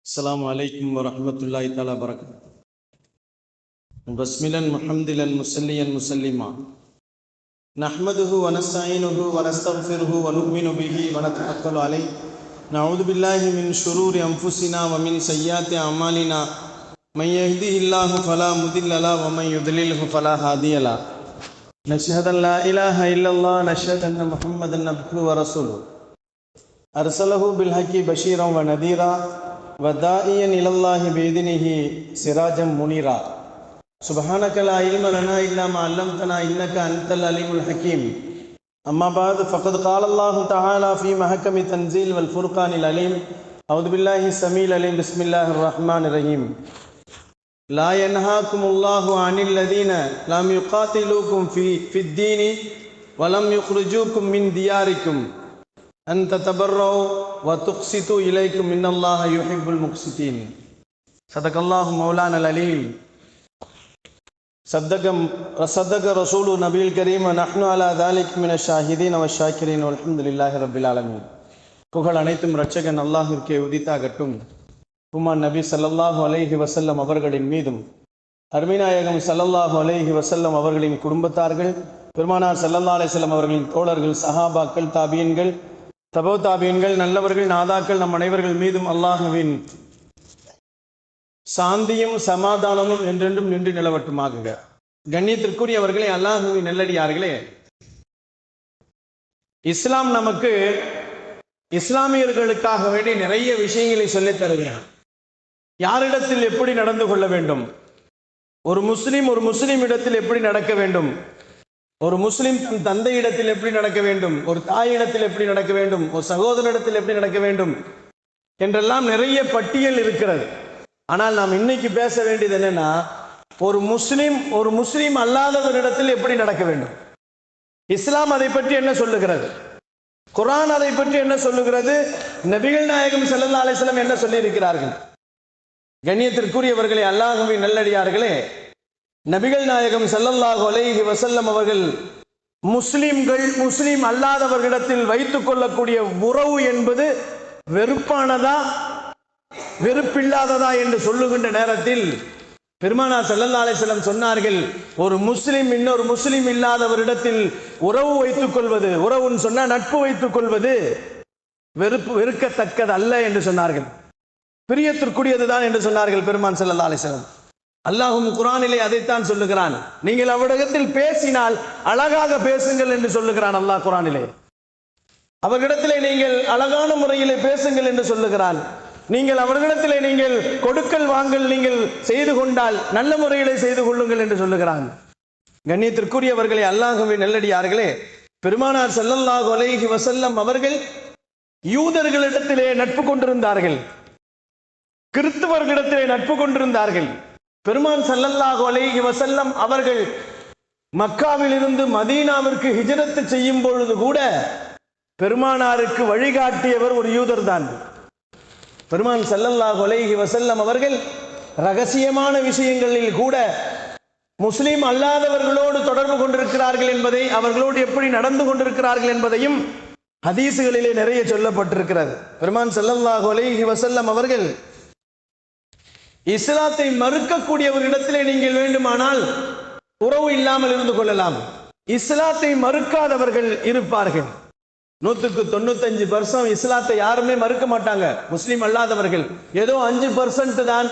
السلام عليكم ورحمة الله تعالى وبركاته. بسملا محمدلا مسليا مسلما نحمده ونستعينه ونستغفره ونؤمن به ونتوكل عليه. نعوذ بالله من شرور أنفسنا ومن سيئات أعمالنا. من يهده الله فلا مضل له ومن يضلله فلا هادي له. نشهد أن لا إله إلا الله نشهد أن محمدا عبده ورسوله. أرسله بالحق بشيرا ونذيرا. وداعيا إلى الله بإذنه سراجا منيرا سبحانك لا علم لنا إلا ما علمتنا إنك أنت العليم الحكيم أما بعد فقد قال الله تعالى في محكم تنزيل والفرقان العليم أعوذ بالله السميع العليم بسم الله الرحمن الرحيم لا ينهاكم الله عن الذين لم يقاتلوكم في في الدين ولم يخرجوكم من دياركم أن تتبرؤوا وتقسطوا إليكم إن الله يحب المقسطين صدق الله مولانا العليم صدق صدق رسول نبي الكريم ونحن على ذلك من الشاهدين والشاكرين والحمد لله رب العالمين புகழ் அனைத்தும் இரட்சகன் அல்லாஹிற்கே உதித்தாகட்டும் குமான் நபி ஸல்லல்லாஹு அலைஹி வஸல்லம் அவர்களின் மீதும் அருமைநாயகம் ஸல்லல்லாஹு அலைஹி வஸல்லம் அவர்களின் குடும்பத்தார்கள் பெருமானார் ஸல்லல்லாஹு அலைஹி வஸல்லம் அவர்களின் தோழர்கள் சஹாபாக்கள் தாபியன்கள் தபோதாபியன்கள் நல்லவர்கள் நாதாக்கள் நம் அனைவர்கள் மீதும் அல்லாஹுவின் சாந்தியும் சமாதானமும் என்றென்றும் நின்று நிலவட்டுமாகுங்க. கண்ணியத்திற்குரியவர்களே அல்லாஹுவின் நெல்லடியார்களே. இஸ்லாம் நமக்கு இஸ்லாமியர்களுக்காக வேண்டி நிறைய விஷயங்களை சொல்லித் தருகிறார் யாரிடத்தில் எப்படி நடந்து கொள்ள வேண்டும்? ஒரு முஸ்லிம் ஒரு முஸ்லிம் இடத்தில் எப்படி நடக்க வேண்டும்? ஒரு முஸ்லிம் தன் தந்தை இடத்தில் எப்படி நடக்க வேண்டும்? ஒரு தாயிடத்தில் எப்படி நடக்க வேண்டும்? ஒரு சகோதரிடத்தில் எப்படி நடக்க வேண்டும்? என்றெல்லாம் நிறைய பட்டியல் இருக்கிறது. ஆனால் நாம் இன்னைக்கு பேச வேண்டியது என்னன்னா ஒரு முஸ்லிம் ஒரு முஸ்லிம் அல்லாதவரிடத்தில் எப்படி நடக்க வேண்டும்? இஸ்லாம் அதை பற்றி என்ன சொல்லுகிறது? குரான் அதை பற்றி என்ன சொல்லுகிறது? நபிகள் நாயகம் ஸல்லல்லாஹு அலிஸ்லாம் என்ன சொல்லியிருக்கிறார்கள்? கண்ணியத்திற்குரியவர்களே அல்லாஹுவின் நல்லடியார்களே நபிகள் நாயகம் செல்லல்லாஹு அலைஹி வசல்லம் அவர்கள் முஸ்லிம்கள் முஸ்லிம் அல்லாதவர்களிடத்தில் வைத்துக் கொள்ளக்கூடிய உறவு என்பது வெறுப்பானதா வெறுப்பில்லாததா என்று சொல்லுகின்ற நேரத்தில் பெருமானா செல்லல்லா அலைஹி சொன்னார்கள் ஒரு முஸ்லிம் இன்னொரு முஸ்லிம் இல்லாதவரிடத்தில் உறவு வைத்துக் கொள்வது உறவுன்னு சொன்னா நட்பு வைத்துக் கொள்வது வெறுப்பு வெறுக்கத்தக்கது அல்ல என்று சொன்னார்கள். பிரியத்திற்குரியதுதான் என்று சொன்னார்கள் பெருமான் செல்லல்லா அலைஹி அல்லாஹும் குரானிலே அதைத்தான் சொல்லுகிறான். நீங்கள் அவரிடத்தில் பேசினால் அழகாக பேசுங்கள் என்று சொல்லுகிறான் அல்லாஹ் குரானிலே. அவர்களிடத்திலே நீங்கள் அழகான முறையிலே பேசுங்கள் என்று சொல்லுகிறான். நீங்கள் அவர்களிடத்திலே நீங்கள் கொடுக்கல் வாங்கல் நீங்கள் செய்து கொண்டால் நல்ல முறையிலே செய்து கொள்ளுங்கள் என்று சொல்லுகிறான். கண்ணியத்திற்குரியவர்களே அல்லாஹுவே நெல்லடியார்களே பெருமானார் செல்லல்லாஹ் அலைஹி வசல்லம் அவர்கள் யூதர்களிடத்திலே நட்பு கொண்டிருந்தார்கள். கிறிஸ்துவர்களிடத்திலே நட்பு கொண்டிருந்தார்கள். பெருமான் சல்லல்லாஹு அலைஹி வசல்லம் அவர்கள் மக்காவில் இருந்து மதீனாவிற்கு ஹிஜரத்து செய்யும் பொழுது கூட பெருமானாருக்கு வழிகாட்டியவர் ஒரு யூதர் தான் பெருமான் சல்லல்லாஹு அலைஹி வசல்லம் அவர்கள் ரகசியமான விஷயங்களில் கூட முஸ்லீம் அல்லாதவர்களோடு தொடர்பு கொண்டிருக்கிறார்கள் என்பதை அவர்களோடு எப்படி நடந்து கொண்டிருக்கிறார்கள் என்பதையும் ஹதீசுகளிலே நிறைய சொல்லப்பட்டிருக்கிறது. பெருமான் ஸல்லல்லாஹு அலைஹி வசல்லம் அவர்கள் இஸ்லாத்தை மறுக்கக்கூடியவரிடத்திலே நீங்கள் வேண்டுமானால் உறவு இல்லாமல் இருந்து கொள்ளலாம். இஸ்லாத்தை மறுக்காதவர்கள் இருப்பார்கள். நூத்துக்கு தொண்ணூத்தஞ்சு பர்சன்ட் இஸ்லாத்தை யாருமே மறுக்க மாட்டாங்க. முஸ்லீம் அல்லாதவர்கள். ஏதோ அஞ்சு பர்சன்ட் தான்.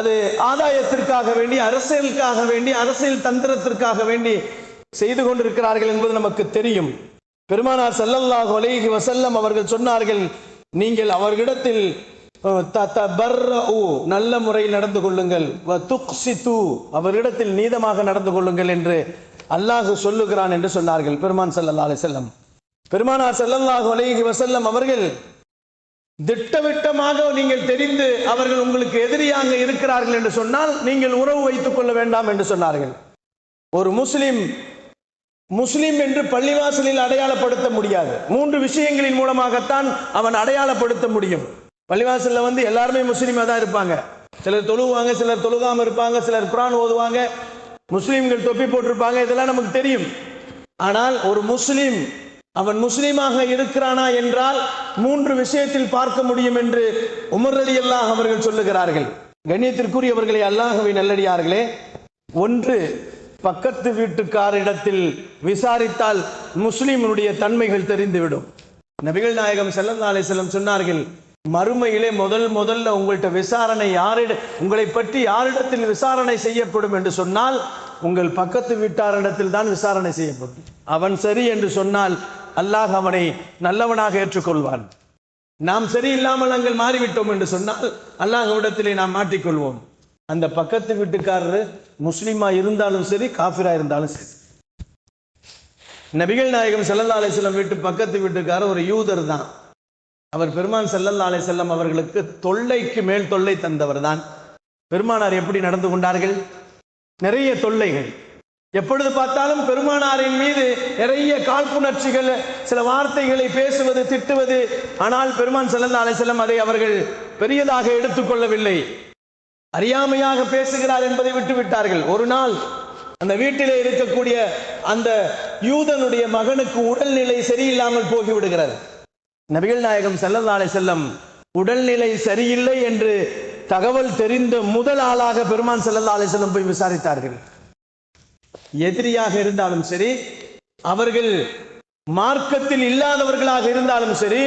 அது ஆதாயத்திற்காக வேண்டி அரசியலுக்காக வேண்டி அரசியல் தந்திரத்திற்காக வேண்டி செய்து கொண்டிருக்கிறார்கள் என்பது நமக்கு தெரியும். பெருமானார் சல்லல்லாஹ் ஒலேஹி வசல்லம் அவர்கள் சொன்னார்கள் நீங்கள் அவர்களிடத்தில் நல்ல முறையில் நடந்து கொள்ளுங்கள். வ அவரிடத்தில் நீதமாக நடந்து கொள்ளுங்கள் என்று அல்லாஹ் சொல்லுகிறான் என்று சொன்னார்கள். பெருமான் சல்லா அலி செல்லம் பெருமானார் செல்லல்லாஹு அலைஹி வசல்லம் அவர்கள் திட்டவிட்டமாக நீங்கள் தெரிந்து அவர்கள் உங்களுக்கு எதிரியாக இருக்கிறார்கள் என்று சொன்னால் நீங்கள் உறவு வைத்துக் கொள்ள வேண்டாம் என்று சொன்னார்கள். ஒரு முஸ்லிம் முஸ்லிம் என்று பள்ளிவாசலில் அடையாளப்படுத்த முடியாது. மூன்று விஷயங்களின் மூலமாகத்தான் அவன் அடையாளப்படுத்த முடியும். பள்ளிவாசலில் வந்து எல்லாருமே முஸ்லீமாக தான் இருப்பாங்க. சிலர் தொழுவாங்க சிலர் தொழுகாமல் இருப்பாங்க சிலர் குரான் ஓதுவாங்க முஸ்லீம்கள் தொப்பி போட்டிருப்பாங்க இதெல்லாம் நமக்கு தெரியும். ஆனால் ஒரு முஸ்லீம் அவன் முஸ்லீமாக இருக்கிறானா என்றால் மூன்று விஷயத்தில் பார்க்க முடியும் என்று உமர் அலி அல்லாஹ் அவர்கள் சொல்லுகிறார்கள். கண்ணியத்திற்குரியவர்களே அல்லாஹவை நல்லடியார்களே ஒன்று பக்கத்து வீட்டுக்காரிடத்தில் விசாரித்தால் முஸ்லீமனுடைய தன்மைகள் தெரிந்துவிடும். நபிகள் நாயகம் ஸல்லல்லாஹு செல்லம் சொன்னார்கள் மறுமையிலே முதல் முதல்ல உங்கள்கிட்ட விசாரணை யாரிட உங்களை பற்றி யாரிடத்தில் விசாரணை செய்யப்படும் என்று சொன்னால் உங்கள் பக்கத்து வீட்டாரிடத்தில் தான் விசாரணை செய்யப்படும். அவன் சரி என்று சொன்னால் அல்லாஹ் அவனை நல்லவனாக ஏற்றுக்கொள்வான். நாம் சரியில்லாமல் நாங்கள் மாறிவிட்டோம் என்று சொன்னால் அல்லாஹ்விடத்திலே நாம் மாட்டிக்கொள்வோம். அந்த பக்கத்து வீட்டுக்காரர் முஸ்லீமா இருந்தாலும் சரி காஃபிரா இருந்தாலும் சரி. நபிகள் நாயகம் ஸல்லல்லாஹு அலைஹி வீட்டு பக்கத்து வீட்டுக்காரர் ஒரு யூதர் தான். அவர் பெருமான் ஸல்லல்லாஹு செல்லம் அவர்களுக்கு தொல்லைக்கு மேல் தொல்லை தந்தவர் தான் பெருமானார் எப்படி நடந்து கொண்டார்கள்? நிறைய தொல்லைகள். எப்பொழுது பார்த்தாலும் பெருமானாரின் மீது நிறைய காழ்ப்புணர்ச்சிகள் சில வார்த்தைகளை பேசுவது திட்டுவது. ஆனால் பெருமான் ஸல்லல்லாஹு செல்லம் அதை அவர்கள் பெரியதாக எடுத்துக்கொள்ளவில்லை அறியாமையாக பேசுகிறார் என்பதை விட்டு விட்டார்கள். ஒரு நாள் அந்த வீட்டிலே இருக்கக்கூடிய அந்த யூதனுடைய மகனுக்கு உடல்நிலை சரியில்லாமல் போகிவிடுகிறது. நபிகள் நாயகம் ஸல்லல்லாஹு செல்லம் உடல்நிலை சரியில்லை என்று தகவல் தெரிந்த முதல் ஆளாக பெருமான் ஸல்லல்லாஹு அலைஹி வஸல்லம் போய் விசாரித்தார்கள். எதிரியாக இருந்தாலும் சரி அவர்கள் மார்க்கத்தில் இல்லாதவர்களாக இருந்தாலும் சரி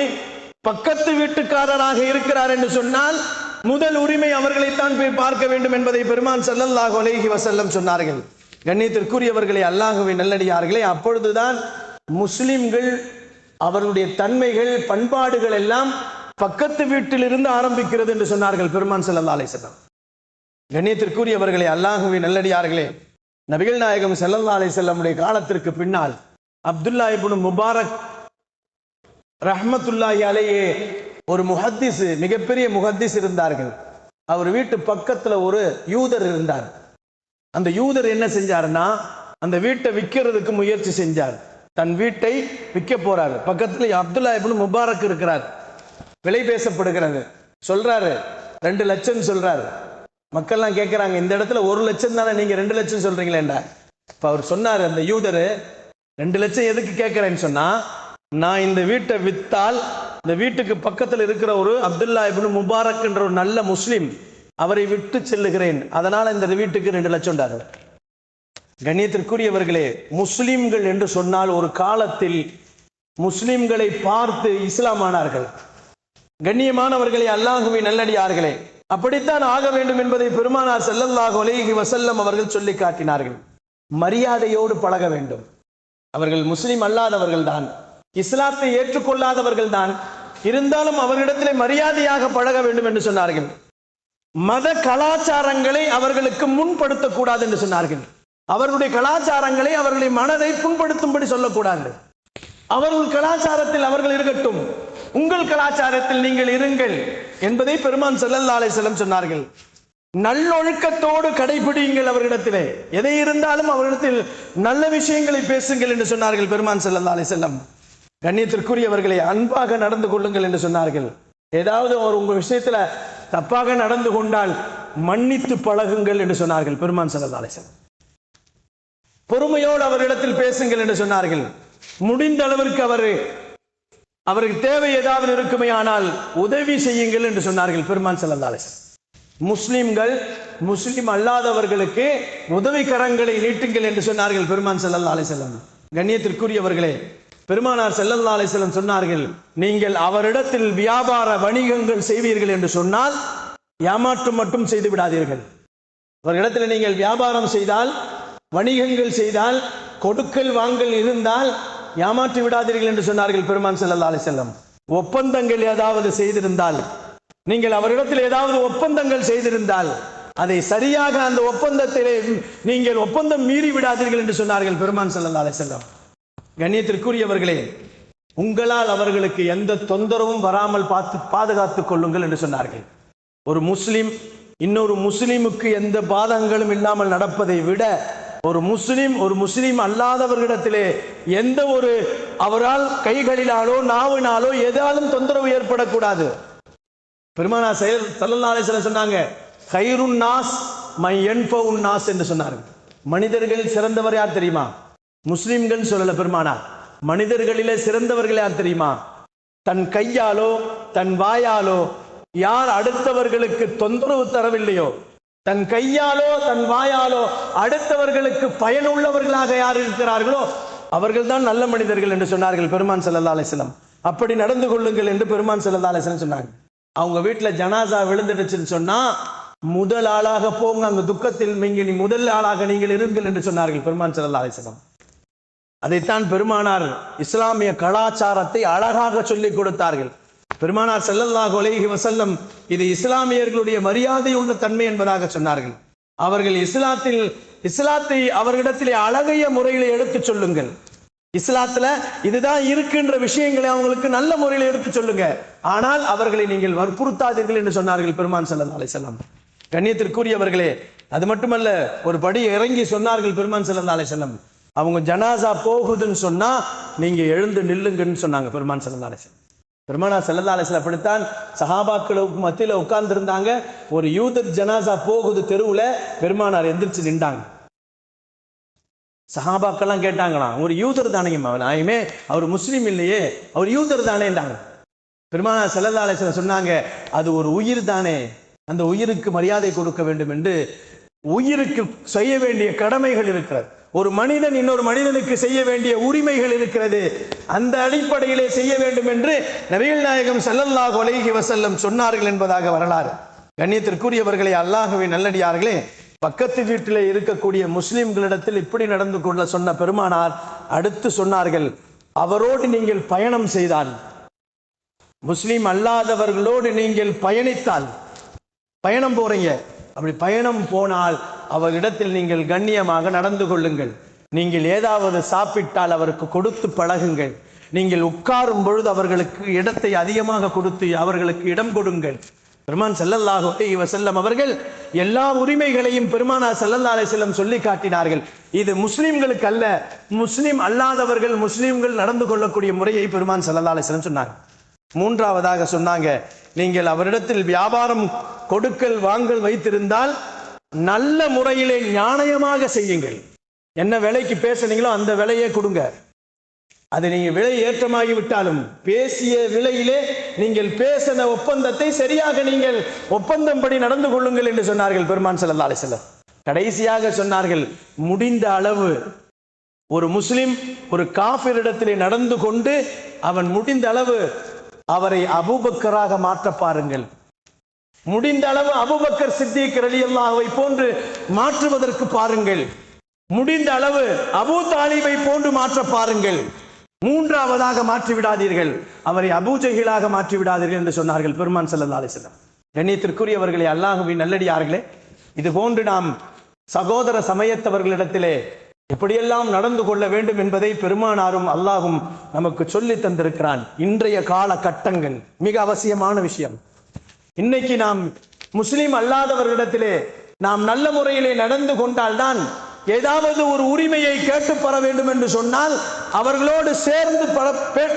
பக்கத்து வீட்டுக்காரராக இருக்கிறார் என்று சொன்னால் முதல் உரிமை அவர்களைத்தான் போய் பார்க்க வேண்டும் என்பதை பெருமான் செல்லல்லாக அலைஹி வசல்லம் சொன்னார்கள். கண்ணியத்திற்குரியவர்களை அல்லாஹுவை நல்லடியார்களே அப்பொழுதுதான் முஸ்லிம்கள் அவருடைய தன்மைகள் பண்பாடுகள் எல்லாம் பக்கத்து வீட்டிலிருந்து ஆரம்பிக்கிறது என்று சொன்னார்கள் பெருமான் செல்லல்லா அலைஹி வஸல்லம். கண்ணியத்திற்குரியவர்களே அல்லாஹுவே நல்லடியார்களே நபிகள் நாயகம் செல்லல்லா அலைஹி செல்லமுடைய காலத்திற்கு பின்னால் அப்துல்லா இபுன் முபாரக் ரஹமத்துல்லாஹி அலையே ஒரு முஹத்திஸ் மிகப்பெரிய முஹத்திஸ் இருந்தார்கள். அவர் வீட்டு பக்கத்துல ஒரு யூதர் இருந்தார். அந்த யூதர் என்ன செஞ்சாருன்னா அந்த வீட்டை விற்கிறதுக்கு முயற்சி செஞ்சார். தன் வீட்டை விற்க போறாரு. பக்கத்தில் அப்துல்லா இப்னு முபாரக் இருக்கிறார். விலை பேசப்படுகிறது. சொல்றாரு ரெண்டு லட்சம் சொல்றாரு. மக்கள்லாம் கேட்குறாங்க இந்த இடத்துல ஒரு லட்சம் தானே நீங்க ரெண்டு லட்சம் சொல்றீங்களேண்டா இப்போ அவர் சொன்னார் அந்த யூதரு ரெண்டு லட்சம் எதுக்கு கேட்குறேன்னு சொன்னா நான் இந்த வீட்டை வித்தால் இந்த வீட்டுக்கு பக்கத்தில் இருக்கிற ஒரு அப்துல்லா இப்னு முபாரக் என்ற ஒரு நல்ல முஸ்லீம் அவரை விட்டு செல்லுகிறேன். அதனால இந்த வீட்டுக்கு ரெண்டு லட்சம் டாரு கண்ணியத்திற்குரியவர்களே முஸ்லிம்கள் என்று சொன்னால் ஒரு காலத்தில் முஸ்லிம்களை பார்த்து இஸ்லாமானார்கள் கண்ணியமானவர்களே அல்லாஹுமே நல்லடியார்களே அப்படித்தான் ஆக வேண்டும் என்பதை பெருமானார் செல்லல்லாஹு அலேஹி வசல்லம் அவர்கள் சொல்லி காட்டினார்கள். மரியாதையோடு பழக வேண்டும். அவர்கள் முஸ்லிம் அல்லாதவர்கள் தான் இஸ்லாத்தை ஏற்றுக்கொள்ளாதவர்கள் தான். இருந்தாலும் அவர்களிடத்திலே மரியாதையாக பழக வேண்டும் என்று சொன்னார்கள். மத கலாச்சாரங்களை அவர்களுக்கு முன்படுத்தக்கூடாது என்று சொன்னார்கள். அவர்களுடைய கலாச்சாரங்களை அவர்களுடைய மனதை புண்படுத்தும்படி சொல்லக்கூடாது. அவர்கள் கலாச்சாரத்தில் அவர்கள் இருக்கட்டும். உங்கள் கலாச்சாரத்தில் நீங்கள் இருங்கள் என்பதை பெருமான் ஸல்லல்லாஹு செல்லம் சொன்னார்கள். நல்லொழுக்கத்தோடு கடைபிடியுங்கள் அவர்களிடத்திலே. எதை இருந்தாலும் அவரிடத்தில் நல்ல விஷயங்களை பேசுங்கள் என்று சொன்னார்கள் பெருமான் ஸல்லல்லாஹு செல்லம் கண்ணியத்திற்குரியவர்களை அன்பாக நடந்து கொள்ளுங்கள் என்று சொன்னார்கள். ஏதாவது அவர் உங்கள் விஷயத்துல தப்பாக நடந்து கொண்டால் மன்னித்து பழகுங்கள் என்று சொன்னார்கள் பெருமான் ஸல்லல்லாஹு செல்லம் பொறுமையோடு அவரிடத்தில் பேசுங்கள் என்று சொன்னார்கள். முடிந்த அளவிற்கு அவர் அவருக்கு தேவை ஏதாவது இருக்குமே ஆனால் உதவி செய்யுங்கள் என்று சொன்னார்கள் பெருமான் ஸல்லல்லாஹு முஸ்லிம்கள் முஸ்லிம் அல்லாதவர்களுக்கு உதவி கரங்களை நீட்டுங்கள் என்று சொன்னார்கள் பெருமான் ஸல்லல்லாஹு செல்லம் கண்ணியத்திற்குரியவர்களே பெருமானார் ஸல்லல்லாஹு செல்லம் சொன்னார்கள் நீங்கள் அவரிடத்தில் வியாபார வணிகங்கள் செய்வீர்கள் என்று சொன்னால் ஏமாற்றம் மட்டும் செய்து விடாதீர்கள். அவர்களிடத்தில் நீங்கள் வியாபாரம் செய்தால் வணிகங்கள் செய்தால் கொடுக்கல் வாங்கல் இருந்தால் ஏமாற்றி விடாதீர்கள் என்று சொன்னார்கள் பெருமான் செல்லல்லா அலைஹி செல்லம் ஒப்பந்தங்கள் ஏதாவது செய்திருந்தால் நீங்கள் அவரிடத்தில் ஏதாவது ஒப்பந்தங்கள் செய்திருந்தால் அதை சரியாக அந்த ஒப்பந்தத்திலே நீங்கள் ஒப்பந்தம் மீறி விடாதீர்கள் என்று சொன்னார்கள் பெருமான் செல்லல்லா அலைஹி வஸல்லம். கண்ணியத்திற்குரியவர்களே உங்களால் அவர்களுக்கு எந்த தொந்தரவும் வராமல் பார்த்து பாதுகாத்துக் கொள்ளுங்கள் என்று சொன்னார்கள். ஒரு முஸ்லிம் இன்னொரு முஸ்லிமுக்கு எந்த பாதகங்களும் இல்லாமல் நடப்பதை விட ஒரு முஸ்லிம் ஒரு முஸ்லிம் அல்லாதவர்களிடத்திலே எந்த ஒரு அவரால் கைகளிலாலோ நாவினாலோ எதாலும் தொந்தரவு ஏற்படக்கூடாது. பெருமானா செயல் சல்லல்லா சில சொன்னாங்க கைருன் நாஸ் மை என்பவுன் நாஸ் என்று சொன்னார்கள். மனிதர்களில் சிறந்தவர் யார் தெரியுமா? முஸ்லிம்கள் சொல்லல பெருமானா. மனிதர்களிலே சிறந்தவர்கள் யார் தெரியுமா? தன் கையாலோ தன் வாயாலோ யார் அடுத்தவர்களுக்கு தொந்தரவு தரவில்லையோ தன் கையாலோ தன் வாயாலோ அடுத்தவர்களுக்கு பயனுள்ளவர்களாக யார் இருக்கிறார்களோ அவர்கள் தான் நல்ல மனிதர்கள் என்று சொன்னார்கள் பெருமான் செல்லல்லா அலிஸ்லம் அப்படி நடந்து கொள்ளுங்கள் என்று பெருமான் செல்லல்லா அலிஸ்லம் சொன்னாங்க. அவங்க வீட்டில் ஜனாசா விழுந்துடுச்சுன்னு சொன்னா முதல் ஆளாக போங்க அந்த துக்கத்தில் நீங்கள் நீ முதல் ஆளாக நீங்கள் இருங்கள் என்று சொன்னார்கள் பெருமான் செல்லல்லா அலிஸ்லம் அதைத்தான் பெருமானார் இஸ்லாமிய கலாச்சாரத்தை அழகாக சொல்லிக் கொடுத்தார்கள். பெருமானார் ஸல்லல்லாஹு அலைஹி வசல்லம் இது இஸ்லாமியர்களுடைய மரியாதை உள்ள தன்மை என்பதாக சொன்னார்கள். அவர்கள் இஸ்லாத்தில் இஸ்லாத்தை அவர்களிடத்திலே அழகைய முறையில் எடுத்துச் சொல்லுங்கள். இஸ்லாத்துல இதுதான் இருக்குன்ற விஷயங்களை அவங்களுக்கு நல்ல முறையில் எடுத்து சொல்லுங்க. ஆனால் அவர்களை நீங்கள் வற்புறுத்தாதீர்கள் என்று சொன்னார்கள் பெருமான் செல்லல்லா அலைஹி கண்ணியத்திற்குரியவர்களே அது மட்டுமல்ல ஒரு படி இறங்கி சொன்னார்கள் பெருமான் செல்லல்லா அலைஹி அவங்க ஜனாசா போகுதுன்னு சொன்னா நீங்க எழுந்து நில்லுங்கன்னு சொன்னாங்க பெருமான் செல்லல்லா அலைஹி பெருமானா ஸல்லல்லாஹு அலைஹி அப்படித்தான் சஹாபாக்களுக்கு மத்தியில் உட்கார்ந்துருந்தாங்க. ஒரு யூதர் ஜனாசா போகுது தெருவுல பெருமானார் எந்திரிச்சு நின்றாங்க. சஹாபாக்கெல்லாம் கேட்டாங்களாம் ஒரு யூதர் தானேங்கம்மா நாயுமே அவர் முஸ்லீம் இல்லையே அவர் யூதர் தானேன்றாங்க பெருமானா ஸல்லல்லாஹு அலைஹி சொன்னாங்க அது ஒரு உயிர் தானே அந்த உயிருக்கு மரியாதை கொடுக்க வேண்டும் என்று உயிருக்கு செய்ய வேண்டிய கடமைகள் இருக்கிறது. ஒரு மனிதன் இன்னொரு மனிதனுக்கு செய்ய வேண்டிய உரிமைகள் இருக்கிறது. அந்த அடிப்படையிலே செய்ய வேண்டும் என்று நபிகள் நாயகம் செல்லல்லாஹ் ஒலகி வசல்லம் சொன்னார்கள் என்பதாக வரலாறு. கண்ணியத்திற்குரியவர்களை அல்லாஹவே நல்லடியார்களே பக்கத்து வீட்டிலே இருக்கக்கூடிய முஸ்லிம்களிடத்தில் இப்படி நடந்து கொள்ள சொன்ன பெருமானார் அடுத்து சொன்னார்கள் அவரோடு நீங்கள் பயணம் செய்தால் முஸ்லீம் அல்லாதவர்களோடு நீங்கள் பயணித்தால் பயணம் போறீங்க. அப்படி பயணம் போனால் அவரிடத்தில் நீங்கள் கண்ணியமாக நடந்து கொள்ளுங்கள். நீங்கள் ஏதாவது சாப்பிட்டால் அவருக்கு கொடுத்து பழகுங்கள். நீங்கள் உட்காரும் பொழுது அவர்களுக்கு இடத்தை அதிகமாக கொடுத்து அவர்களுக்கு இடம் கொடுங்கள். பெருமான் ஸல்லல்லாஹு அலைஹி வஸல்லம் அவர்கள் எல்லா உரிமைகளையும் பெருமானா செல்லல்லா செல்லம் சொல்லி காட்டினார்கள். இது முஸ்லிம்களுக்கு அல்ல. முஸ்லிம் அல்லாதவர்கள் முஸ்லிம்கள் நடந்து கொள்ளக்கூடிய முறையை பெருமான் செல்லல்லா செல்லம் சொன்னாங்க மூன்றாவதாக சொன்னாங்க நீங்கள் அவரிடத்தில் வியாபாரம் கொடுக்கல் வாங்கல் வைத்திருந்தால் நல்ல முறையிலே நியாயமாக செய்யுங்கள். என்ன விலைக்கு பேசுனீங்களோ அந்த விலையே கொடுங்க. அது நீங்க விலை ஏற்றமாகி விட்டாலும் பேசிய விலையிலே நீங்கள் பேசின ஒப்பந்தத்தை சரியாக நீங்கள் ஒப்பந்தம் படி நடந்து கொள்ளுங்கள் என்று சொன்னார்கள் பெருமான் செல்லா அலிசல்லம் கடைசியாக சொன்னார்கள் முடிந்த அளவு ஒரு முஸ்லிம் ஒரு காஃபிரிடத்திலே நடந்து கொண்டு அவன் முடிந்த அளவு அவரை அபூபக்கராக மாற்ற பாருங்கள். முடிந்த அளவு அபுபக்கர் சித்திக் ரலியல்லாஹுவை போன்று மாற்றுவதற்கு பாருங்கள். முடிந்த அளவு அபூ தாலிபை போன்று மாற்ற பாருங்கள். மூன்றாவதாக மாற்றி விடாதீர்கள் அவரை அபூஜகிலாக மாற்றி விடாதீர்கள் என்று சொன்னார்கள் பெருமான் செல்லல்லா அலைஹி வஸல்லம். கண்ணியத்திற்குரியவர்களே அல்லாஹுவின் நல்லடியார்களே இது போன்று நாம் சகோதர சமயத்தவர்களிடத்திலே எப்படியெல்லாம் நடந்து கொள்ள வேண்டும் என்பதை பெருமானாரும் அல்லாஹும் நமக்கு சொல்லி தந்திருக்கிறான். இன்றைய கால கட்டங்கள் மிக அவசியமான விஷயம். இன்னைக்கு நாம் முஸ்லீம் அல்லாதவர்களிடத்திலே நாம் நல்ல முறையிலே நடந்து கொண்டால்தான் ஏதாவது ஒரு உரிமையை கேட்டு பெற வேண்டும் என்று சொன்னால் அவர்களோடு சேர்ந்து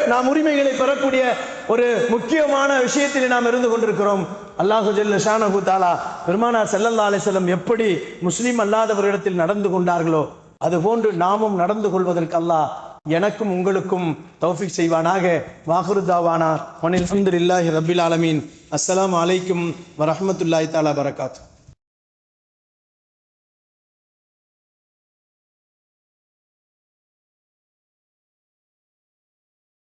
நாம் உரிமைகளை பெறக்கூடிய ஒரு முக்கியமான விஷயத்தில் நாம் இருந்து கொண்டிருக்கிறோம். அல்லாஹு ஜல்ல ஷானஹு தாலா பெருமானார் செல்லல்லா அலிசல்லம் எப்படி முஸ்லீம் அல்லாதவரிடத்தில் நடந்து கொண்டார்களோ அதுபோன்று நாமும் நடந்து கொள்வதற்கு அல்லாஹ் எனக்கும் உங்களுக்கும் தௌஃபிக் செய்வானாக. வாஹுருதாவானா. அல்ஹம்துலில்லாஹி ரபில் ஆலமீன். அஸ்லாம் அலைக்கும் வரமத்துல்லாய் தாலா பரகாத்து.